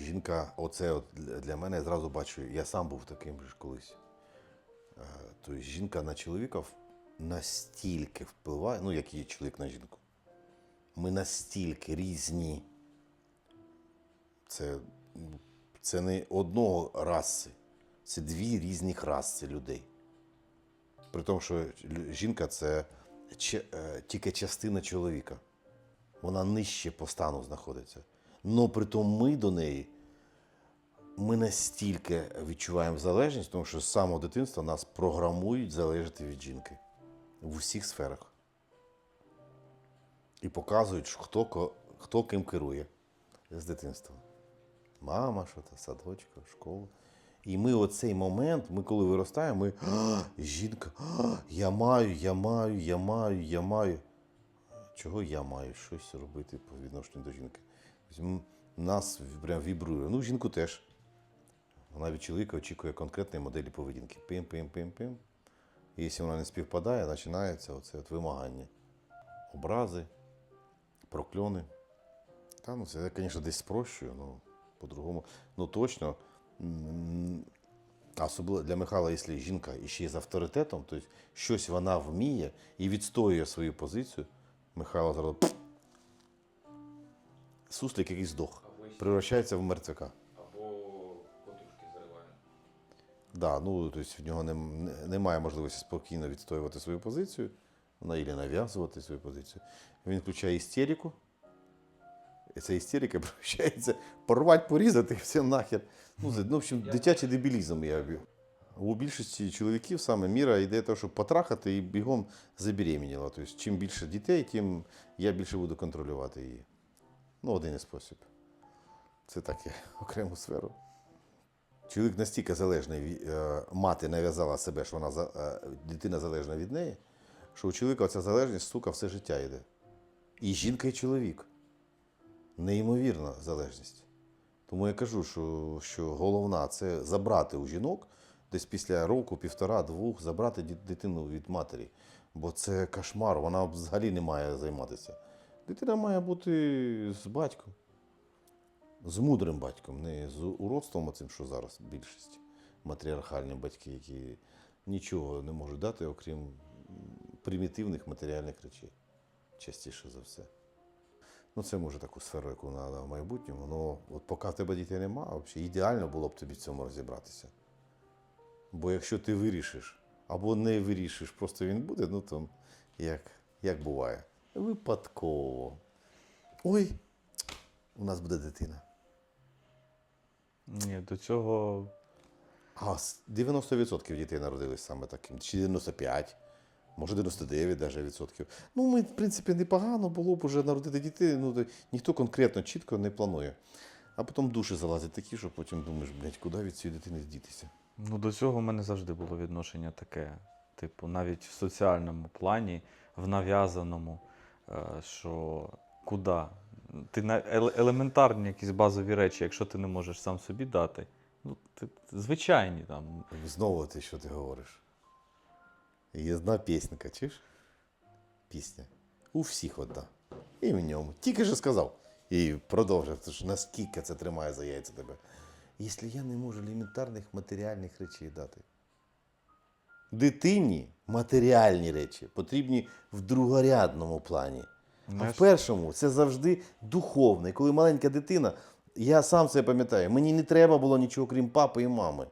жінка, оце от для мене я зразу бачу, я сам був таким ж колись. Тобто жінка на чоловіка настільки впливає, ну як і чоловік на жінку. Ми настільки різні. Це, це не одного раси, це дві різних раси людей. При тому, що жінка це е, тільки частина чоловіка. Вона нижче по стану знаходиться. Но при тому ми до неї ми настільки відчуваємо залежність, тому що з самого дитинства нас програмують залежати від жінки в усіх сферах. І показують, хто, хто ким керує з дитинства. Мама, що то, садочка, школа. І ми оцей момент, ми коли виростаємо, ми «А, жінка, я маю, я маю, я маю, я маю. Чого я маю щось робити по відношенню до жінки? Нас прям вібрує. Ну, жінку теж. Вона від чоловіка очікує конкретної моделі поведінки. Пим, пим, пим, пим. І якщо вона не співпадає, починається оце от вимагання. Образи, прокльони. Та, ну, це я, звісно, десь спрощую, ну, по-другому. Ну, точно. Особливо для Михайла, якщо жінка іще з авторитетом, тобто щось вона вміє і відстоює свою позицію, Михайло зразу! Суслик якийсь здох, превращається в мертвяка. Або котушки зариває. Да, ну, тобто в нього нем- не- немає можливості спокійно відстоювати свою позицію, і нав'язувати свою позицію. Він включає істерику, і ця істерика превращається порвати, порізати все нахер. Ну, ну, в общем, дитячий дебілізм я б'ю. У більшості чоловіків саме міра йде те, щоб потрахати і бігом забеременіла. Тобто, чим більше дітей, тим я більше буду контролювати її. Ну, один із спосіб. Це так я окрему сферу. Чоловік настільки залежний, е, мати нав'язала себе, що вона е, дитина залежна від неї, що у чоловіка ця залежність, сука, все життя йде. І жінка, і чоловік. Неймовірна залежність. Тому я кажу, що, що головна це забрати у жінок десь після року, півтора, двох, забрати дитину від матері. Бо це кошмар, вона взагалі не має займатися. Дитина має бути з батьком з мудрим батьком, не з уродством оцим, що зараз більшість матріархальні батьки, які нічого не можуть дати, окрім примітивних матеріальних речей, частіше за все. Ну, це може таку сферу, яку треба в майбутньому. Ну, от поки в тебе дітей немає, ідеально було б тобі в цьому розібратися. Бо якщо ти вирішиш або не вирішиш, просто він буде, ну то як, як буває. Випадково. Ой, у нас буде дитина. Ні, до цього А с- 90% дітей народились саме таким, чи 95, може 99 даже відсотків. Ну, ми, в принципі, непогано було б уже народити дітей, ну, ніхто конкретно чітко не планує. А потім душі залазять такі, що потім думаєш, блядь, куди від цієї дитини здітися? Ну, до цього в мене завжди було відношення таке. Типу, навіть в соціальному плані, в нав'язаному, що куди? Ти на елементарні якісь базові речі, якщо ти не можеш сам собі дати. Ну, ти, звичайні там. Знову ти що ти говориш? Є одна пісенька, чуєш? Пісня. У всіх одна. І в ньому. Тільки що сказав. І продовжив, тож наскільки це тримає за яйця тебе. Якщо я не можу елементарних матеріальних речей дати. Дитині матеріальні речі потрібні в другорядному плані. А в першому це завжди духовне. Коли маленька дитина, я сам це пам'ятаю, мені не треба було нічого крім папи і мами.